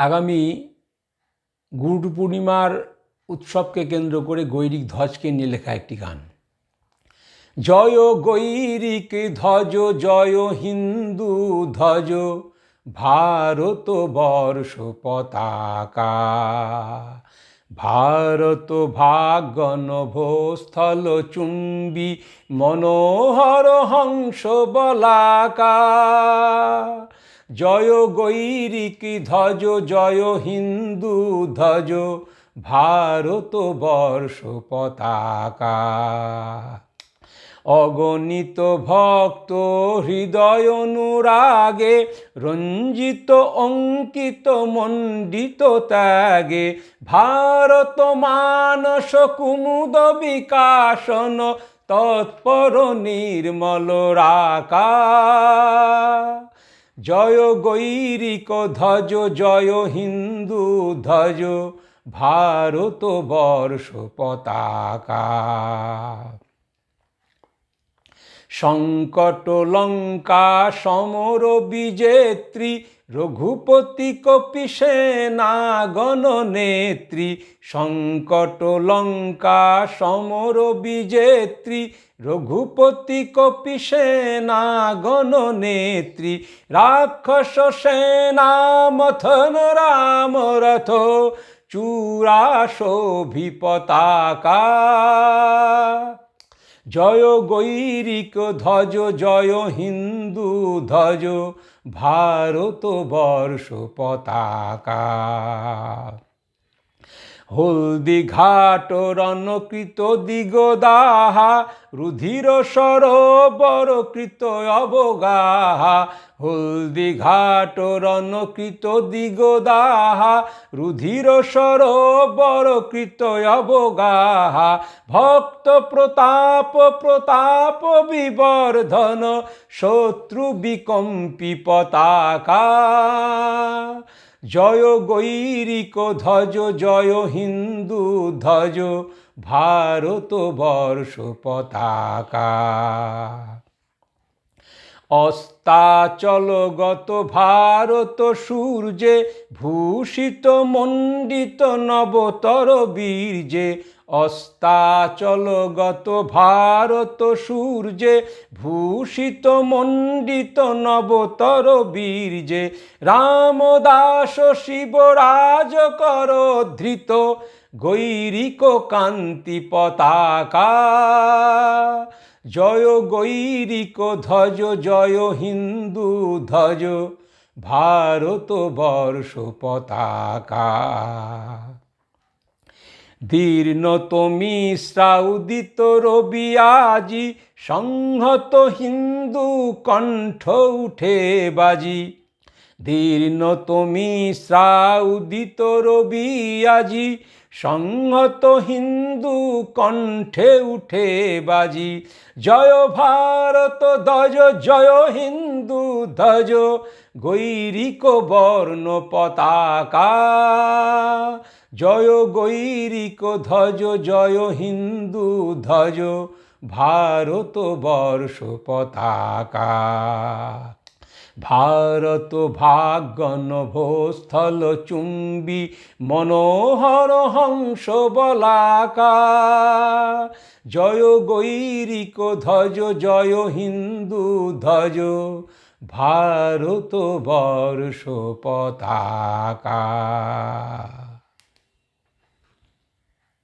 আগামী গুরু পূর্ণিমার উৎসবকে কেন্দ্র করে গৈরিক ধ্বজকে নিয়ে লেখা একটি গান। জয় গৈরিক ধ্বজ, জয় হিন্দু ধ্বজ, ভারত বর্ষ পতাকা। ভারত ভাগন ভোস্থল চুম্বি মনোহর হংস বলাকা। জয় গৈরিক ধ্বজ, জয় হিন্দু ধ্বজ, ভারত বর্ষ পতাকা। অগণিত ভক্ত হৃদয় অনুরাগে, রঞ্জিত অঙ্কিত মণ্ডিত ত্যাগে, ভারত মানস কুমুদ বিকাশন, তৎপর নির্মল রাকা জয় গৈরিক ধ্বজ জয় হিন্দু ধ্বজ ভারত বর্ষ পতাকা। সংকট লঙ্কা সমর বিজেত্রী রঘুপতি কপি সেনাগণ নেত্রী সংকট লঙ্কা সমর বিজেত্রী, রঘুপতি কপি সেনাগণ নেত্রী রাক্ষস সেনা মথন রাম রথ চূড়া শোভি পতাকা জয় গৈরিক ধ্বজ জয় হিন্দু ধ্বজ ভারত বর্ষ পতাকা। হলদি ঘাট রণকৃত দিগদাহা, রুধির সরোবর কৃত অবগাহা। হলদি ঘাট রণকৃত দিগদাহা, রুধির সরোবর কৃত অবগাহা। ভক্ত প্রতাপ প্রতাপ বিবর্ধন, শত্রু বিকম্পি পতাকা। জয় গৈরিক ধ্বজ জয় হিন্দু ধ্বজ ভারত বর্ষ পতাকা। অস্তাচলগত ভারত সূর্যে ভূষিত মণ্ডিত নবতর বীর্যে, অস্তাচলগত ভারত সূর্যে ভূষিত মণ্ডিত নবতর বীর্যে, রামদাস শিবরাজ কর ধৃত গৈরিক কান্তি পতাকা। জয় গৈরিক ধ্বজ, জয় হিন্দু ধ্বজ, ভারত বর্ষ পতাকা। দীর্ণ তুমি শ্রাউদিত রবি, আজি সংহত হিন্দু কণ্ঠ উঠে বাজি। দীর্ণ তুমি শ্রাউদিত রবি আজি, সংহত হিন্দু কণ্ঠে উঠে বাজি। জয় ভারত ধ্বজ, জয় হিন্দু ধ্বজ, গৈরিক বর্ণ পতাকা। জয় গৈরিক ধ্বজ, জয় হিন্দু ধ্বজ, ভারত বর্ষ পতাকা। ভারত ভাগন ভোস্থল চুম্বি মনোহর হংস বলাকা জয় গৈরিক ধ্বজ, জয় হিন্দু ধ্বজ, ভারত বর্ষ পতাকা।